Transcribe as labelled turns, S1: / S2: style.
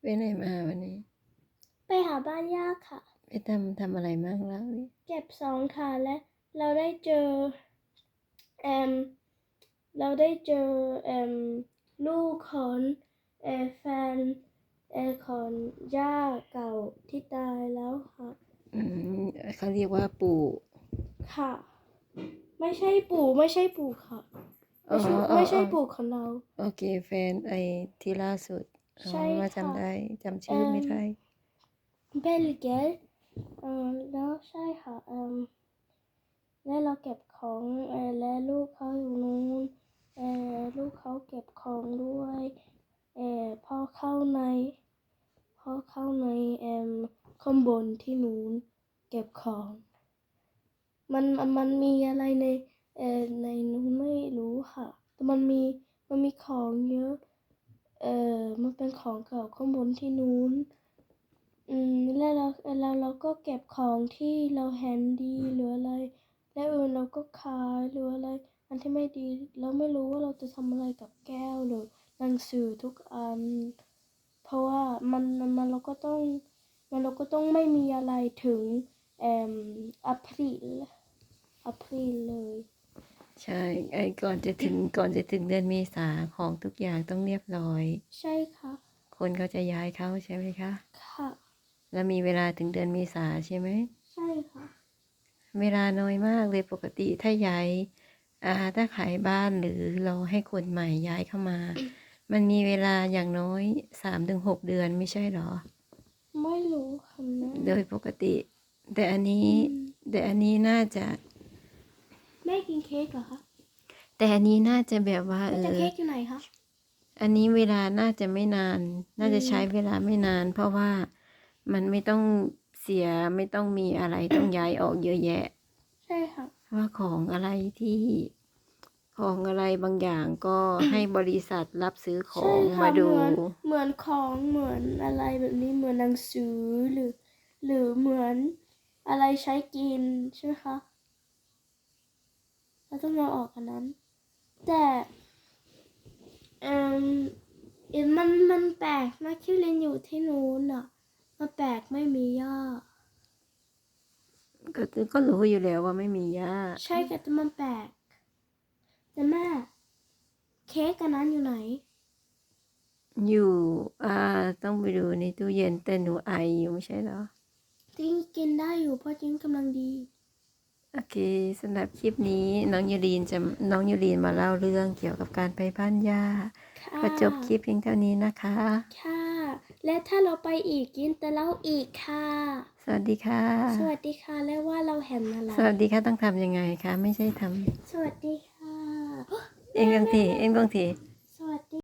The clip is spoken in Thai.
S1: ไปไหนมาวันนี้
S2: ไปหาบ้านย่าค่ะ
S1: ไปทำทำอะไรบ้างเล่าดิ
S2: เก็บสองค่ะและ เราได้เจอเอมเราได้เจอเอมลูกของเออแฟนเออของย่าเก่าที่ตายแล้วค่ะ
S1: อืมเขาเรียกว่าปู่
S2: ค่ะ ไม่ใช่ปู่ไม่ใช่ปู่ค่ะ
S1: อ๋
S2: ไม่
S1: อ
S2: ใช่
S1: อ๋อ
S2: ไม่ใช่
S1: อ๋อ
S2: ปู่ของเรา
S1: โอเคแฟนไอ้ที่ล่าสุด อ๋อ
S2: ใช่
S1: ว่า
S2: ค่ะ
S1: จำได้จำชื่อไม่
S2: เอิ่ม
S1: ได้
S2: เบลเกตเออแล้วใช่ค่ะเอมแล้วเราเก็บของเออและลูกเขาอยู่นู้นเออลูกเขาเก็บของด้วยเออพอเข้าในพอเข้าในเอมข้างบนที่นู้นเก็บของ มันมันมันมีอะไรในเออในนู้นไม่รู้ค่ะ แต่มันมีมันมีของเยอะเออ มันเป็นของเก่าข้างบนที่นู้น อืม แล้วเราเราเราก็เก็บของที่เราเห็นดีหรืออะไร แล้วอื่นเราก็ขายหรืออะไร อันที่ไม่ดี เราไม่รู้ว่าเราจะทำอะไรกับแก้วหรือหนังสือทุกอัน เพราะว่ามันมันมันเราก็ต้อง มันเราก็ต้องไม่มีอะไรถึงเอ่มอพริลอพริลเลย
S1: ใช่ไอ้ก่อนจะถึงก่อนจะถึงเดือนเมษาของทุกอย่างต้องเรียบร้อย
S2: ใช่ค่ะ
S1: คนเขาจะย้ายเขาใช่ไหมคะ
S2: ค่ะ
S1: แล้วมีเวลาถึงเดือนเมษาใช่ไหม
S2: ใช่ค่ะ
S1: เวลาน้อยมากเลยปกติถ้าย้ายอ่าถ้าขายบ้านหรือเราให้คนใหม่ย้ายเข้ามา มันมีเวลาอย่างน้อยสามถึงหกเดือนไม่ใช่เหรอ
S2: ไม่รู้ค่ะแม่
S1: โดยปกติ แต่อันนี้
S2: อืม
S1: แต่อันนี้น่าจะ
S2: แม่กินเค้กเหรอคะ
S1: แต่อันนี้น่าจะแบบว่าเอ
S2: แต่
S1: อ
S2: เค้กอยู่ไหนคะ
S1: อันนี้เวลาน่าจะไม่นาน น่าจะ
S2: อืม
S1: ใช้เวลาไม่นาน เพราะว่ามันไม่ต้องเสียไม่ต้องมีอะไรต้องย้ายออกเยอะแยะ
S2: ใช่ค่ะ
S1: ว่าของอะไรที่ของอะไรบางอย่างก็ให้บริษัทรับซื้อขอ
S2: ใช่
S1: ง
S2: ค่ะ
S1: มาดู
S2: เหมือนเหมือนของเหมือนอะไรแบบนี้เหมือนหนังสือหรือ หรือเหมือนอะไรใช้กินใช่ไหมคะเราต้องเอาออกอันนั้น แต่ เอ่มเอ็มมันมันแปลกนะคิวเรนอยู่ที่นู้นอะ มันแปลกไม่มีย่า
S1: ก็ก็รู้อยู่แล้วว่าไม่มีหญ้า
S2: ใช่ค่ะแต่มันแปลกแต่แม่เค้กอันนั้นอยู่ไหน
S1: อยู่อ่าต้องไปดูในตู้เย็นแต่หนูไออยู่ไม่ใช่เหรอ
S2: จริงกินได้อยู่เพราะจริงกำลังดี
S1: โอเคสำหรับคลิปนี้น้องยูรีนจะน้องยูรีนมาเล่าเรื่องเกี่ยวกับการไปบ้านย่า
S2: ค่ะ
S1: ก็จบคลิปเพียงเท่านี้นะคะ
S2: ค่ะ และถ้าเราไปอีกกินแต่เราอีกค่ะ
S1: สวัสดีค่ะ
S2: สวัสดีค่ะและว่าเราเห็นอะไร
S1: สวัสดีค่ะต้องทำยังไงคะไม่ใช่ทำ
S2: สวัสดีค่ะ
S1: เองต้องทีเองต้องที